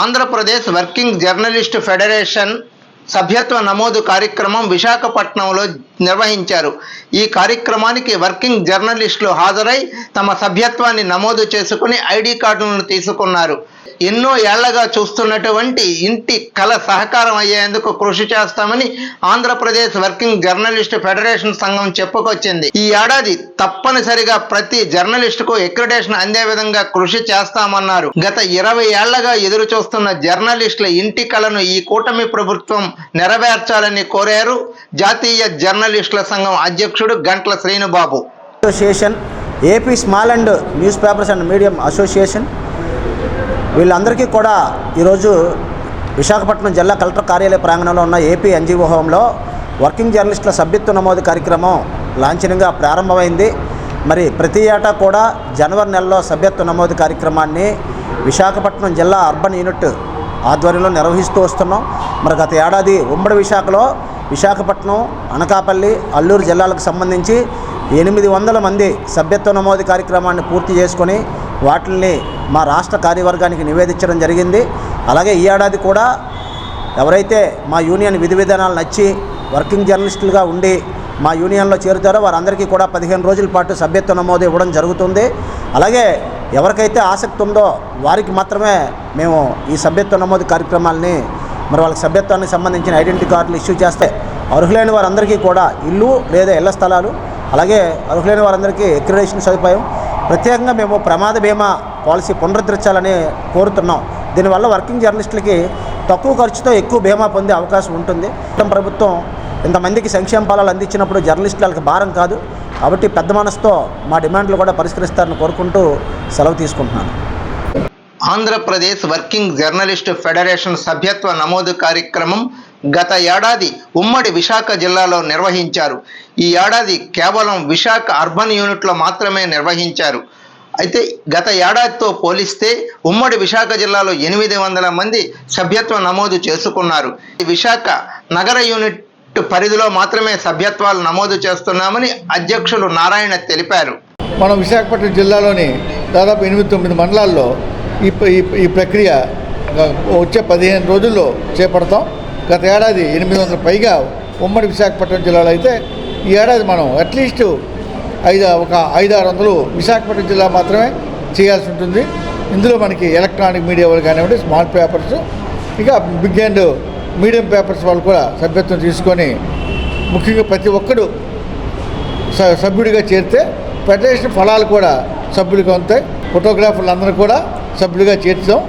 Andhra Pradesh working journalist federation సభ్యత్వ నమోదు కార్యక్రమం విశాఖపట్నంలో నిర్వహించారు. ఈ కార్యక్రమానికి వర్కింగ్ జర్నలిస్టులు హాజరై తమ సభ్యత్వాన్ని నమోదు చేసుకుని ఐడి కార్డులను తీసుకున్నారు. ఎన్నో ఏళ్ళగా చూస్తున్నటువంటి ఇంటి కళ సహకారం అయ్యేందుకు కృషి చేస్తామని ఆంధ్రప్రదేశ్ వర్కింగ్ జర్నలిస్ట్ ఫెడరేషన్ సంఘం చెప్పుకొచ్చింది. ఈ ఏడాది తప్పనిసరిగా ప్రతి జర్నలిస్టుకు ఎక్రిడేషన్ అందే విధంగా కృషి చేస్తామన్నారు. గత ఇరవై ఏళ్ళగా ఎదురు చూస్తున్న జర్నలిస్టుల ఇంటి కళను ఈ కూటమి ప్రభుత్వం నెరవేర్చాలని కోరారు జాతీయ జర్నలిస్టుల సంఘం అధ్యక్షుడు Gantla Srinubabu. Association AP small and news papers and medium association వీళ్ళందరికీ కూడా ఈరోజు విశాఖపట్నం జిల్లా కలెక్టర్ కార్యాలయ ప్రాంగణంలో ఉన్న ఏపీ ఎన్జిఓ హోంలో వర్కింగ్ జర్నలిస్టుల సభ్యత్వ నమోదు కార్యక్రమం లాంఛనంగా ప్రారంభమైంది. మరి ప్రతి ఏటా కూడా జనవరి నెలలో సభ్యత్వ నమోదు కార్యక్రమాన్ని విశాఖపట్నం జిల్లా అర్బన్ యూనిట్ ఆధ్వర్యంలో నిర్వహిస్తూ వస్తున్నాం. మరి గత ఏడాది ఉమ్మడి విశాఖలో విశాఖపట్నం అనకాపల్లి అల్లూరు జిల్లాలకు సంబంధించి ఎనిమిది వందల మంది సభ్యత్వ నమోదు కార్యక్రమాన్ని పూర్తి చేసుకొని వాటిని మా రాష్ట్ర కార్యవర్గానికి నివేదించడం జరిగింది. అలాగే ఈ ఏడాది కూడా ఎవరైతే మా యూనియన్ విధి విధానాలు నచ్చి వర్కింగ్ జర్నలిస్టులుగా ఉండి మా యూనియన్లో చేరుతారో వారందరికీ కూడా పదిహేను రోజుల పాటు సభ్యత్వ నమోదు ఇవ్వడం జరుగుతుంది. అలాగే ఎవరికైతే ఆసక్తి ఉందో వారికి మాత్రమే మేము ఈ సభ్యత్వ నమోదు కార్యక్రమాలని మరి వాళ్ళకి సభ్యత్వానికి సంబంధించిన ఐడెంటిటీ కార్డులు ఇష్యూ చేస్తే అర్హులైన వారందరికీ కూడా ఇల్లు లేదా ఇళ్ళ స్థలాలు అలాగే అర్హులైన వారందరికీ ఎక్రిడేషన్ సదుపాయం ప్రత్యేకంగా మేము ప్రమాద బీమా పాలసీ పునరుద్ధరించాలని కోరుతున్నాం. దీనివల్ల వర్కింగ్ జర్నలిస్టులకి తక్కువ ఖర్చుతో ఎక్కువ బీమా పొందే అవకాశం ఉంటుంది. ప్రభుత్వం ఇంతమందికి సంక్షేమ ఫలాలు అందించినప్పుడు జర్నలిస్టులకు భారం కాదు. కాబట్టి పెద్ద మనసుతో మా డిమాండ్లు కూడా పరిష్కరిస్తారని కోరుకుంటూ సెలవు తీసుకుంటున్నాను. ఆంధ్రప్రదేశ్ వర్కింగ్ జర్నలిస్ట్ ఫెడరేషన్ సభ్యత్వ నమోదు కార్యక్రమం గత ఏడాది ఉమ్మడి విశాఖ జిల్లాలో నిర్వహించారు. ఈ ఏడాది కేవలం విశాఖ అర్బన్ యూనిట్లో మాత్రమే నిర్వహించారు. అయితే గత ఏడాదితో పోలిస్తే ఉమ్మడి విశాఖ జిల్లాలో ఎనిమిది వందల మంది సభ్యత్వం నమోదు చేసుకున్నారు. ఈ విశాఖ నగర యూనిట్ పరిధిలో మాత్రమే సభ్యత్వాలు నమోదు చేస్తున్నామని అధ్యక్షులు నారాయణ తెలిపారు. మనం విశాఖపట్నం జిల్లాలోని దాదాపు ఎనిమిది తొమ్మిది మండలాల్లో ఈ ఈ ప్రక్రియ వచ్చే పదిహేను రోజుల్లో చేపడతాం. గత ఏడాది ఎనిమిది వందల పైగా ఉమ్మడి విశాఖపట్నం జిల్లాలో అయితే ఈ ఏడాది మనం అట్లీస్ట్ ఐదు ఒక ఐదు ఆరు వందలు విశాఖపట్నం జిల్లా మాత్రమే చేయాల్సి ఉంటుంది. ఇందులో మనకి ఎలక్ట్రానిక్ మీడియా వాళ్ళు కానివ్వండి స్మాల్ పేపర్స్ ఇక బిగ్ అండ్ మీడియం పేపర్స్ వాళ్ళు కూడా సభ్యత్వం తీసుకొని ముఖ్యంగా ప్రతి ఒక్కడు స- సభ్యుడిగా చేరితే ఫెడరేషన్ ఫలాలు కూడా సభ్యులుగా ఉంటాయి. ఫోటోగ్రాఫర్లు అందరూ కూడా సభ్యులుగా చేర్చాం